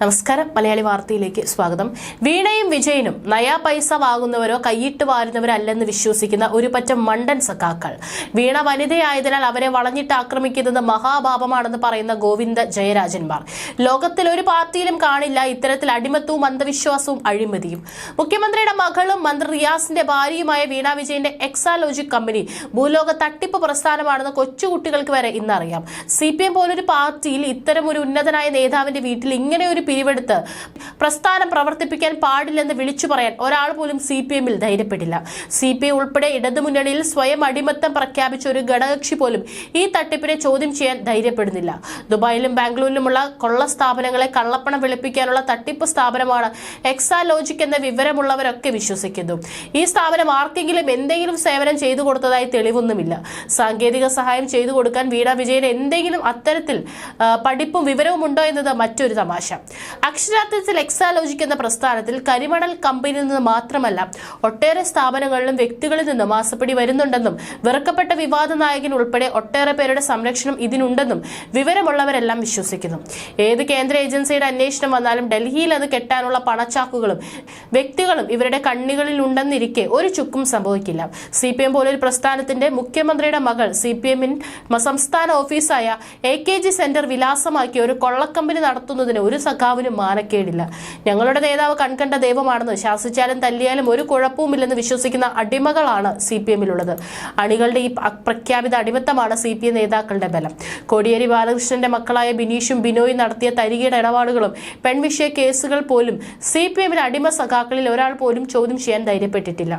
നമസ്കാരം. മലയാളി വാർത്തയിലേക്ക് സ്വാഗതം. വീണയും വിജയനും നയാ പൈസ വാങ്ങുന്നവരോ കൈയിട്ട് വാരുന്നവരോ അല്ലെന്ന് വിശ്വസിക്കുന്ന ഒരു പറ്റം മണ്ടൻ സഖാക്കൾ. വീണ വനിതയായതിനാൽ അവരെ വളഞ്ഞിട്ട് ആക്രമിക്കുന്നത് മഹാപാപമാണെന്ന് പറയുന്ന ഗോവിന്ദ ജയരാജന്മാർ. ലോകത്തിൽ ഒരു പാർട്ടിയിലും കാണില്ല. ഇത്തരത്തിൽ അടിമത്തവും അന്ധവിശ്വാസവും അഴിമതിയും. മുഖ്യമന്ത്രിയുടെ മകളും മന്ത്രി റിയാസിന്റെ ഭാര്യയുമായ വീണ വിജയന്റെ എക്സാലോജിക് കമ്പനി ഭൂലോക തട്ടിപ്പ് പ്രസ്ഥാനമാണെന്ന് കൊച്ചുകുട്ടികൾക്ക് വരെ ഇന്നറിയാം. സി പി എം പോലൊരു പാർട്ടിയിൽ ഇത്തരം ഒരു ഉന്നതനായ നേതാവിന്റെ വീട്ടിൽ ഇങ്ങനെ ഒരു പിരിവെടുത്ത് പ്രസ്ഥാനം പ്രവർത്തിപ്പിക്കാൻ പാടില്ലെന്ന് വിളിച്ചു പറയാൻ ഒരാൾ പോലും സി പി എമ്മിൽ ധൈര്യപ്പെട്ടില്ല സി പി ഐ ഉൾപ്പെടെ ഇടതുമുന്നണിയിൽ സ്വയം അടിമത്തം പ്രഖ്യാപിച്ച ഒരു ഘടകകക്ഷി പോലും ഈ തട്ടിപ്പിനെ ചോദ്യം ചെയ്യാൻ ധൈര്യപ്പെടുന്നില്ല. ദുബായിലും ബാംഗ്ലൂരിലുമുള്ള കൊള്ള സ്ഥാപനങ്ങളെ കള്ളപ്പണം വെളുപ്പിക്കാനുള്ള തട്ടിപ്പ് സ്ഥാപനമാണ് എക്സാലോജിക് എന്ന വിവരമുള്ളവരൊക്കെ വിശ്വസിക്കുന്നു. ഈ സ്ഥാപനം ആർക്കെങ്കിലും എന്തെങ്കിലും സേവനം ചെയ്തു കൊടുത്തതായി തെളിവൊന്നുമില്ല. സാങ്കേതിക സഹായം ചെയ്തു കൊടുക്കാൻ വീണ വിജയൻ എന്തെങ്കിലും അത്തരത്തിൽ പഠിപ്പും വിവരവും ഉണ്ടോ എന്നത് മറ്റൊരു തമാശ. അക്ഷരാർത്ഥത്തിൽ എക്സാലോജിക് എന്ന പ്രസ്ഥാനത്തിൽ കരിമണൽ കമ്പനിയിൽ നിന്ന് മാത്രമല്ല ഒട്ടേറെ സ്ഥാപനങ്ങളിലും വ്യക്തികളിൽ നിന്നും മാസപ്പടി വരുന്നുണ്ടെന്നും വെറുക്കപ്പെട്ട വിവാദ നായകൻ ഉൾപ്പെടെ ഒട്ടേറെ പേരുടെ സംരക്ഷണം ഇതിനുണ്ടെന്നും വിവരമുള്ളവരെല്ലാം വിശ്വസിക്കുന്നു. ഏത് കേന്ദ്ര ഏജൻസിയുടെ അന്വേഷണം വന്നാലും ഡൽഹിയിൽ അത് കെട്ടാനുള്ള പണച്ചാക്കുകളും വ്യക്തികളും ഇവരുടെ കണ്ണികളിൽ ഉണ്ടെന്നിരിക്കെ ഒരു ചുക്കും സംഭവിക്കില്ല. സി പി എം പോലൊരു പ്രസ്ഥാനത്തിന്റെ മുഖ്യമന്ത്രിയുടെ മകൾ സി പി എമ്മിൻ സംസ്ഥാന ഓഫീസായ എ കെ ജി സെന്റർ വിലാസമാക്കി ഒരു കൊള്ളക്കമ്പനി നടത്തുന്നതിന് ഒരു സഖാവിനും മാനക്കേടില്ല. ഞങ്ങളുടെ നേതാവ് കൺകണ്ട ദൈവമാണെന്ന് ശാസിച്ചാലും തല്ലിയാലും ഒരു കുഴപ്പവുമില്ലെന്ന് വിശ്വസിക്കുന്ന അടിമകളാണ് സി പി എമ്മിലുള്ളത്. അണികളുടെ ഈ പ്രഖ്യാപിത അടിമത്തമാണ് സി പി എം നേതാക്കളുടെ ബലം. കോടിയേരി ബാലകൃഷ്ണന്റെ മക്കളായ ബിനീഷും ബിനോയും നടത്തിയ തരികയുടെ ഇടപാടുകളും പെൺവിഷയ കേസുകൾ പോലും സി പി എമ്മിന് അടിമ സഖാക്കളിൽ ഒരാൾ പോലും ചോദ്യം ചെയ്യാൻ ധൈര്യപ്പെട്ടിട്ടില്ല.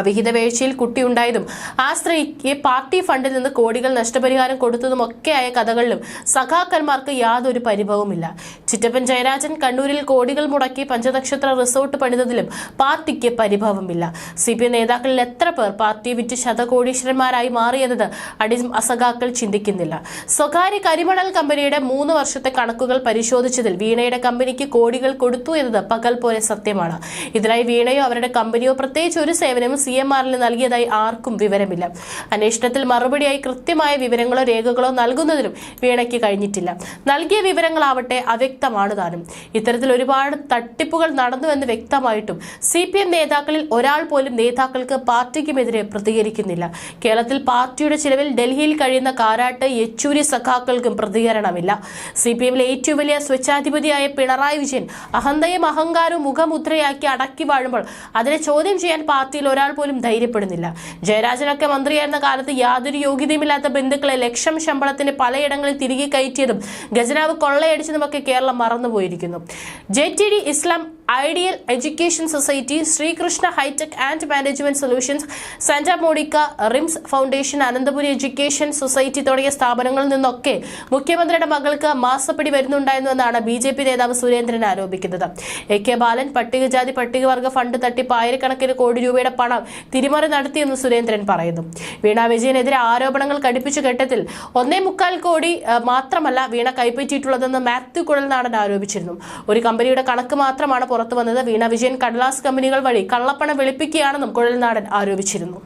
അവിഹിത വീഴ്ചയിൽ കുട്ടിയുണ്ടായതും ആ സ്ത്രീക്ക് പാർട്ടി ഫണ്ടിൽ നിന്ന് കോടികൾ നഷ്ടപരിഹാരം കൊടുത്തതും ഒക്കെയായ കഥകളിലും സഖാക്കന്മാർക്ക് യാതൊരു പരിഭവമില്ല ചിറ്റപ്പൻ ജയരാജൻ കണ്ണൂരിൽ കോടികൾ മുടക്കി പഞ്ചനക്ഷത്ര റിസോർട്ട് പണിതതിലും പാർട്ടിക്ക് പരിഭവമില്ല. സി പി നേതാക്കളിൽ എത്ര പേർ പാർട്ടി വിറ്റ് ശതകോടീശ്വരന്മാരായി മാറിയെന്നത് അടി അസഖാക്കൾ ചിന്തിക്കുന്നില്ല. സ്വകാര്യ കരിമണൽ കമ്പനിയുടെ മൂന്ന് വർഷത്തെ കണക്കുകൾ പരിശോധിച്ചതിൽ വീണയുടെ കമ്പനിക്ക് കോടികൾ കൊടുത്തു എന്നത് പകൽ പോലെ സത്യമാണ്. ഇതിനായി വീണയോ അവരുടെ കമ്പനിയോ പ്രത്യേകിച്ച് ഒരു സേവനവും സി എം ആറിന് നൽകിയതായി ആർക്കും വിവരമില്ല. അന്വേഷണത്തിൽ മറുപടിയായി കൃത്യമായ വിവരങ്ങളോ രേഖകളോ നൽകുന്നതിനും വീണയ്ക്ക് കഴിഞ്ഞിട്ടില്ല. നൽകിയ വിവരങ്ങളാവട്ടെ അവ്യക്തമാണ് താനും. ഇത്തരത്തിൽ ഒരുപാട് തട്ടിപ്പുകൾ നടന്നുവെന്ന് വ്യക്തമായിട്ടും സി പി എം നേതാക്കളിൽ ഒരാൾ പോലും നേതാക്കൾക്ക് പാർട്ടിക്കുമെതിരെ പ്രതികരിക്കുന്നില്ല. കേരളത്തിൽ പാർട്ടിയുടെ ചിലവിൽ ഡൽഹിയിൽ കഴിയുന്ന കാരാട്ട് യെച്ചൂരി സഖാക്കൾക്കും പ്രതികരണമില്ല. സി പി എമ്മിലെ ഏറ്റവും വലിയ സ്വച്ഛാധിപതിയായ പിണറായി വിജയൻ അഹന്തയും അഹങ്കാരവും മുഖമുദ്രയാക്കി അടക്കി വാഴുമ്പോൾ അതിനെ ചോദ്യം ചെയ്യാൻ പാർട്ടിയിൽ ഒരാൾ പോലും ധൈര്യപ്പെടുന്നില്ല. ജയരാജനൊക്കെ മന്ത്രിയായിരുന്ന കാലത്ത് യാതൊരു യോഗ്യതയുമില്ലാത്ത ബന്ധുക്കളെ ലക്ഷം ശമ്പളത്തിന് പലയിടങ്ങളിൽ തിരികെ കയറ്റിയതും ഖജനാവ് കൊള്ളയടിച്ചതുമൊക്കെ Keralam മറന്നുപോയിരിക്കുന്നു. J T D Islam ideal education society Sreekrishna hitech and management solutions Santa മോഡിക്ക RIMS foundation Ananthapuri education society തുടങ്ങിയ സ്ഥാപനങ്ങളിൽ നിന്നൊക്കെ മുഖ്യമന്ത്രിയുടെ മകൾക്ക് മാസപ്പടി വരുന്നുണ്ടായിരുന്നുവെന്നാണ് ബി ജെ പി നേതാവ് സുരേന്ദ്രൻ ആരോപിക്കുന്നത്. എ കെ ബാലൻ പട്ടികജാതി പട്ടികവർഗ ഫണ്ട് തട്ടിപ്പ് ആയിരക്കണക്കിന് കോടി രൂപയുടെ പണം തിരിമറി നടത്തിയെന്ന് സുരേന്ദ്രൻ പറയുന്നു. വീണ വിജയനെതിരെ ആരോപണങ്ങൾ കടുപ്പിച്ച ഘട്ടത്തിൽ ഒന്നേ മുക്കാൽ കോടി മാത്രമല്ല വീണ കൈപ്പറ്റിയിട്ടുള്ളതെന്ന് മാത്യു കുഴൽനാടൻ ആരോപിച്ചിരുന്നു. ഒരു കമ്പനിയുടെ കണക്ക് മാത്രമാണ് പുറത്തു വന്നത് വീണ വിജയൻ കടലാസ് കമ്പനികൾ വഴി കള്ളപ്പണം വെളുപ്പിക്കുകയാണെന്നും കുഴൽനാടൻ ആരോപിച്ചിരുന്നു